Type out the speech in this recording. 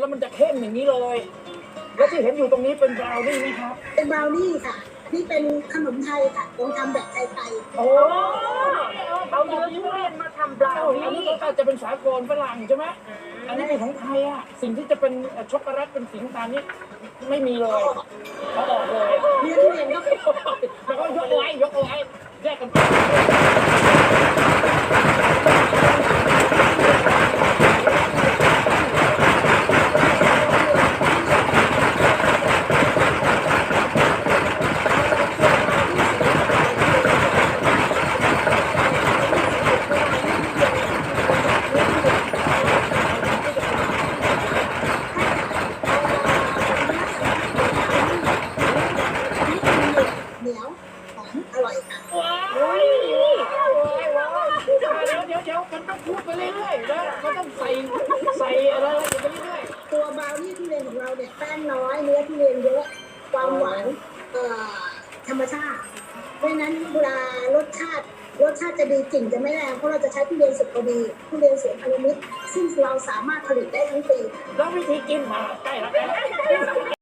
แล้วมันจะเข้มอย่างนี้เลย แล้วที่เห็นอยู่ตรงนี้เป็นบราวนี่ไหมครับ เป็นบราวนี่ค่ะ นี่เป็นขนมไทยค่ะลองทำแบบไทยโอ้เอาเนื้อทุเรียนมาทำบราวอันนี้นี่ก็จะเป็นสากลฝรั่งใช่ไหมอันนี้เป็นของไทยอะ สิ่งที่จะเป็นช็อกโกแลตเป็นสีน้ำตาลนี่ไม่มีเลยเขาออกเลยๆเนื้อทุเรียนก็แล้วก็ยกเอาไว้ยกเอาไว้แยกกันไป อร่อยค่ะว้าวเดี๋ยวเดี๋ยวเดี๋ยวมันต้องพูดไปเรื่อยๆนะมันต้องใส่ใส่อะไรไปเรื่อยตัวบราวนี่ทุเรียนของเราเนี่ยแป้งน้อยเนื้อทุเรียนเยอะความหวานเอ่อธรรมชาติเพราะฉะนั้นเวลารสชาติรสชาติจะดีกลิ่นจะไม่แรงเพราะเราจะใช้ทุเรียนสุกพอดีทุเรียนสวนอนุมิตรซึ่งเราสามารถผลิตได้ทั้งปี ๆแล้ววิธีกินมาใกล้แล้วใกล้แล้ว